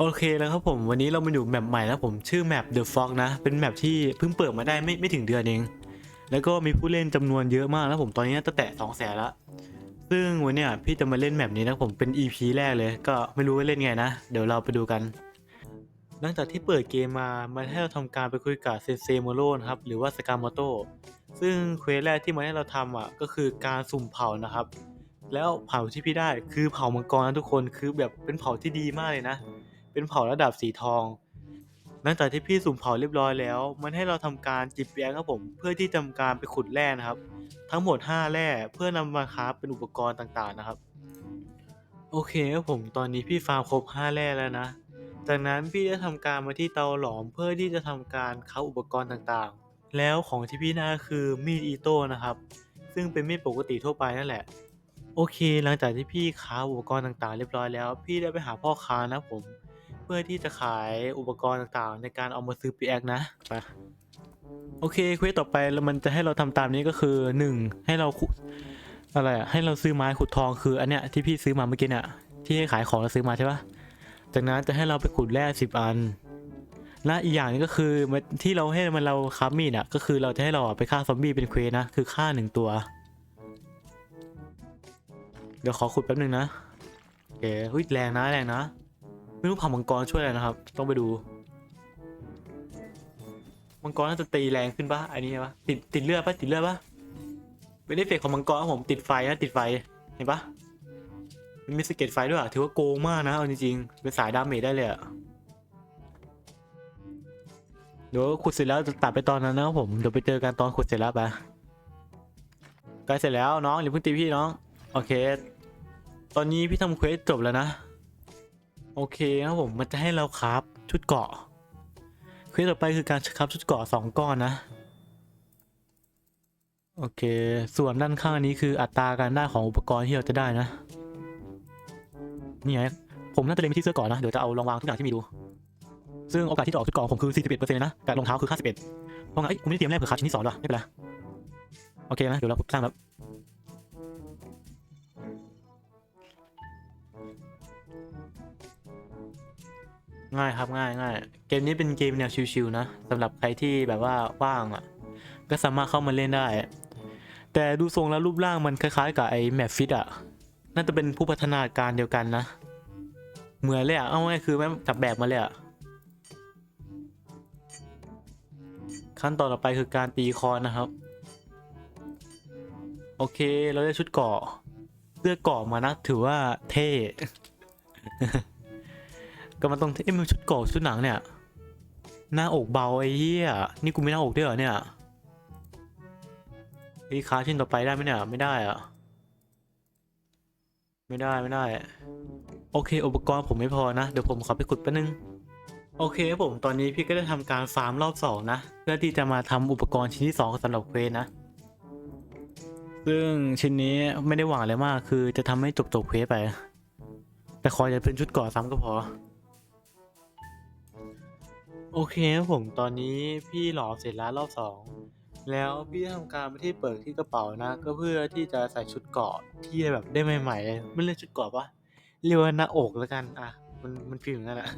โอเคแล้วครับผมวันนี้เรามาอยู่แมปใหม่แล้วผมชื่อแมป The Fog นะ เป็นแมปที่เพิ่งเปิดมาได้ไม่ไม่ถึงเดือนเอง แล้วก็มีผู้เล่นจำนวนเยอะมากแล้วผมตอนนี้น่าจะแตะสองแสนละซึ่งวันนี้พี่จะมาเล่นแมปนี้นะผมเป็น EP แรกเลย ก็ไม่รู้ว่าเล่นไงนะ เดี๋ยวเราไปดูกัน หลังจากที่เปิดเกมมามันให้เราทำการไปคุยกับเซเซโมโรนะครับหรือว่าสกามโโตซึ่งเควสแรกที่มันให้เราทำอะก็คือการสุ่มเผานะครับ แล้วเผาที่พี่ได้คือเผามังกรนะทุกคนคือแบบเป็นเผาที่ดีมากเลยนะ เป็นเผาระดับสีทอง หลังจากที่พี่สุ่มเผาเรียบร้อยแล้ว มันให้เราทำการจิบแยงครับผม เพื่อที่ทำการไปขุดแร่นะครับ ทั้งหมด 5 แร่เพื่อนำมาคราฟเป็นอุปกรณ์ต่างๆนะครับ โอเคครับผมตอนนี้พี่ฟาร์มครบ 5 แร่แล้วนะ จากนั้นพี่ได้ทำการมาที่เตาหลอมเพื่อที่จะทำการค้าอุปกรณ์ต่างๆ แล้วของที่พี่ได้คือมีดอีโต้นะครับ ซึ่งเป็นมีดปกติทั่วไปนั่นแหละโอเค หลังจากที่พี่ค้าอุปกรณ์ต่างๆ เรียบร้อยแล้ว พี่ได้ไปหาพ่อค้านะผมเพื่อที่จะขายอุปกรณ์ต่างๆ ในการเอามาซื้อปีแอคนะไปโอเคเควสต่อไปแล้วมันจะให้เราทำตามนี้ก็คือ 1 ให้เราขุดอะไรอะให้เราซื้อไม้ขุดทองคืออันเนี้ยที่พี่ซื้อมาเมื่อกี้เนี่ยที่ให้ขายของเราซื้อมาใช่ปะจากนั้นจะให้เราไปขุดแร่สิบอัน และอีกอย่างหนึงก็คือมันที่เราให้มันเราคับมีดอะก็คือเราจะให้เราอะไปฆ่าซอมบี้เป็นเควสนะคือฆ่าหนึ่งตัว เดี๋ยวขอขุดแป๊บนึงนะโอเคเฮ้ยแรงนะแรงนะ ไม่รู้เผ่ามังกรช่วยอะไรนะครับ ต้องไปดู มังกรน่าจะตีแรงขึ้นปะอันนี้ปะติดติดเลือดปะติดเลือดปะเป็นเอฟเฟกของมังกรผมติดไฟนะติดไฟเห็นปะมันมีสเก็ตไฟด้วยอะถือว่าโกงมากนะเอาจริงๆเป็นสายดาเมจได้เลยอะเดี๋ยวขุดเสร็จแล้วจะตัดไปตอนนั้นนะครับผมเดี๋ยวไปเจอกันตอนขุดเสร็จแล้วไปใกล้เสร็จแล้วน้องอย่าเพิ่งตีพี่น้อง โอเค ตอนนี้พี่ทำเควสจบแล้วนะ โอเคครับผมมันจะให้เราคราฟชุดเกาะเควสต่อไปคือการคราฟชุดเกาะสองก้อนนะ โอเค ส่วนด้านข้างนี้คืออัตราการได้ของอุปกรณ์ที่เราจะได้นะ นี่ไงผมน่าจะเล็งไปที่เสื้อกราะนะ เดี๋ยวจะเอาลองวางทุกอย่างที่มีดู ซึ่งโอกาสที่จะออกชุดเกาะผมคือ 41%เลยนะกับรองเท้าคือ51เพราะงั้นเอ้ยกูไม่ได้เตรียมแรกเผื่อคราชิ้นที่สองด้วยไม่เป็นไร โอเคนะเดี๋ยวเราสร้างแล้ว ง่ายครับง่ายง่ายเกมนี้เป็นเกมแนวชิวๆนะสำหรับใครที่แบบว่าว่างอะ ก็สามารถเข้ามาเล่นได้ แต่ดูทรงแล้วรูปร่างมันคล้ายๆ กับไอ้แมปฟิตอะ น่าจะเป็นผู้พัฒนาการเดียวกันนะ เหมือนเลยอะ เอาง่ายคือแม่จับแบบมาเลยอะ ขั้นตอนต่อไปคือการตีคอนนะครับ โอเคเราได้ชุดเกราะเสื้อเกาะมานะถือว่าเท่ ก็มันต้องเอ้มันชุดเกราะชุดหนังเนี่ย หน้าอกเบาไอ้เหี้ยนี่กูไม่หน้าอกด้วยเหรอเนี่ยไอ้ค้าชิ้นต่อไปได้ไหมเนี่ยไม่ได้อะไม่ได้ไม่ได้ โอเค อุปกรณ์ผมไม่พอนะ เดี๋ยวผมขอไปขุดแป๊บนึง โอเคครับผมตอนนี้พี่ก็ได้ทำการฟาร์มรอบสองนะ เพื่อที่จะมาทำอุปกรณ์ชิ้นที่สองสำหรับเควสนะ ซึ่งชิ้นนี้ไม่ได้หวังอะไรมากคือจะทำให้จบจบเควสไป แต่ขออย่าเป็นชุดก่อซ้ำก็พอ โอเคครับผมตอนนี้พี่หล่อเสร็จแล้วรอบสองแล้วพี่ทำการไปที่เปิดที่กระเป๋านะ ก็เพื่อที่จะใส่ชุดเกราะที่แบบได้ใหม่ๆเลยไม่เรียกชุดเกราะปะเรียกว่าหน้าอกแล้วกันอะมันมันฟีลอย่างนั้นแหละ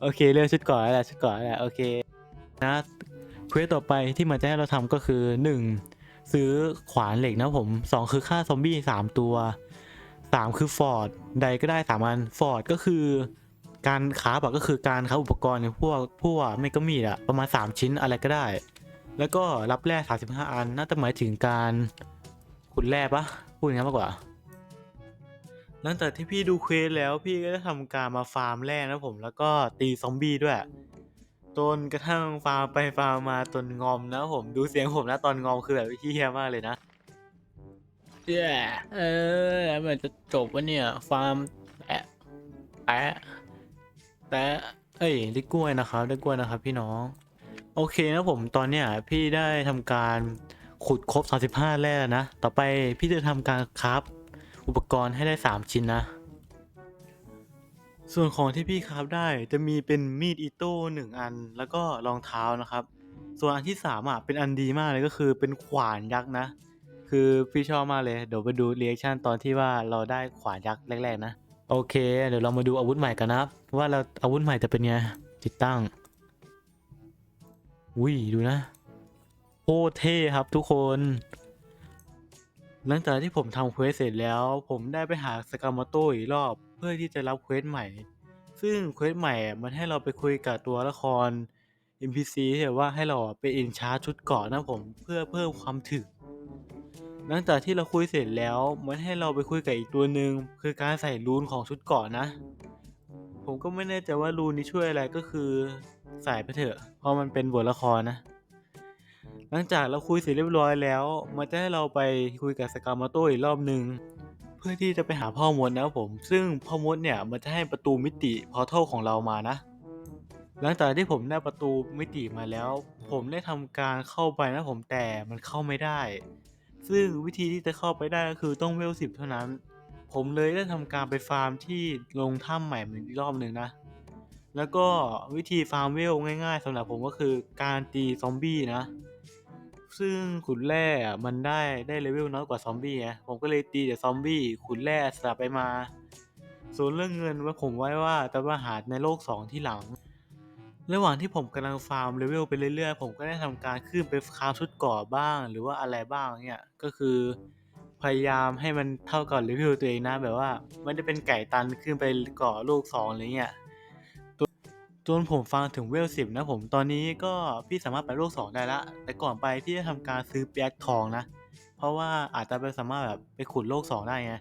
โอเคเรียกชุดเกราะแล้วแหละชุดเกราะแล้วแหละโอเคนะเควสต่อไปที่มันจะให้เราทำก็คือหนึ่งซื้อขวานเหล็กนะผมสองคือฆ่าซอมบี้สามตัวสามคือฟอร์ดใดก็ได้สามอันฟอร์ดก็คือ การค้าบอะก็คือการค้าอุปกรณ์พวกพวกไม่ก็มีดอะประมาณ 3 ชิ้นอะไรก็ได้ แล้วก็รับแร่35 อันน่าจะหมายถึงการขุดแร่ปะพูดอย่างนั้นมากกว่า หลังจากที่พี่ดูเควสแล้วพี่ก็ได้ทำการมาฟาร์มแร่นะผมแล้วก็ตีซอมบี้ด้วยจนกระทั่งฟาร์มไปฟาร์มมาจนงอมนะผมดูเสียงผมนะตอนงอมคือแบบเฮี้ยมากเลยนะเย้เออมันจะจบวะเนี่ย ฟาร์มแอะแอะ แต่เอ้ยได้กล้วยนะครับ ได้กล้วยนะครับ พี่น้อง โอเคนะผมตอนเนี้ยพี่ได้ทำการขุดครบ 35 แร่แล้วนะ ต่อไปพี่จะทำการคราฟอุปกรณ์ให้ได้ 3 ชิ้นนะ ส่วนของที่พี่คราฟได้จะมีเป็นมีดอิโต้หนึ่งอัน แล้วก็รองเท้านะครับ ส่วนอันที่3อะเป็นอันดีมากเลยก็คือเป็นขวานยักษ์นะ คือพี่ชอบมากเลย เดี๋ยวไปดูเรีแอคชั่นตอนที่ว่าเราได้ขวานยักษ์แรกๆนะ โอเค เดี๋ยวเรามาดูอาวุธใหม่กันนะครับ ว่าเราอาวุธใหม่จะเป็นไงติดตั้งอุ้ยดูนะโคตรเท่ครับทุกคน หลังจากที่ผมทำเควสเสร็จแล้ว ผมได้ไปหาสกามาโตอีกรอบเพื่อที่จะรับเควสใหม่ ซึ่งเควสใหม่มันให้เราไปคุยกับตัวละคร NPC ที่แบบว่าให้เราไปอินชาร์ชุดเกาะนะผมเพื่อเพิ่มความถึก หลังจากที่เราคุยเสร็จแล้วมันให้เราไปคุยกับอีกตัวหนึ่งคือการใส่รูนของชุดเกาะนะ ผมก็ไม่แน่ใจว่ารูนนี้ช่วยอะไรก็คือใส่ไปเถอะเพราะมันเป็นบทละครนะ หลังจากเราคุยเสร็จเรียบร้อยแล้ว มันจะให้เราไปคุยกับสกามาโตอีกรอบหนึ่งเพื่อที่จะไปหาพ่อมดนะครับผม ซึ่งพ่อมดเนี่ยมันจะให้ประตูมิติพอร์ทัลของเรามานะ หลังจากที่ผมได้ประตูมิติมาแล้ว ผมได้ทำการเข้าไปนะผมแต่มันเข้าไม่ได้ ซึ่งวิธีที่จะเข้าไปได้ก็คือต้องเวลสิบเท่านั้น ผมเลยได้ทำการไปฟาร์มที่ลงถ้ำใหม่อีกรอบหนึ่งนะ แล้วก็วิธีฟาร์มเวลง่ายๆสำหรับผมก็คือการตีซอมบี้นะ ซึ่งขุนแร่มันได้ได้เลเวลน้อยกว่าซอมบี้ไงผมก็เลยตีแต่ซอมบี้ขุนแร่สลับไปมา ส่วนเรื่องเงินว่าผมไว้ว่าจะมาหาในโลก 2 ที่หลัง ระหว่างที่ผมกำลังฟาร์มเลเวลไปเรื่อยๆ ผมก็ได้ทำการขึ้นไปคราฟชุดเกราะบ้าง หรือว่าอะไรบ้างเนี่ย ก็คือพยายามให้มันเท่ากับเลเวลตัวเองนะ แบบว่าไม่ได้เป็นไก่ตันขึ้นไปเกาะโลกสองอะไรเงี้ยจนผมฟังถึงเวลสิบนะผมตอนนี้ก็พี่สามารถไปโลกสองได้ละ แต่ก่อนไปพี่จะทำการซื้อเปียกทองนะ เพราะว่าอาจจะไปสามารถแบบไปขุดโลกสองได้ไง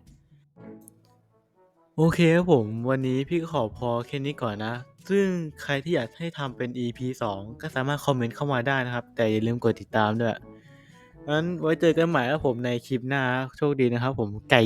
โอเคครับผม วันนี้พี่ก็ขอพอแค่นี้ก่อนนะ ซึ่งใครที่อยากให้ทำเป็น EP 2 ก็สามารถคอมเมนต์เข้ามาได้นะครับ แต่อย่าลืมกดติดตามด้วยงั้นไว้เจอกันใหม่ครับผมในคลิปหน้า โชคดีนะครับผมไก่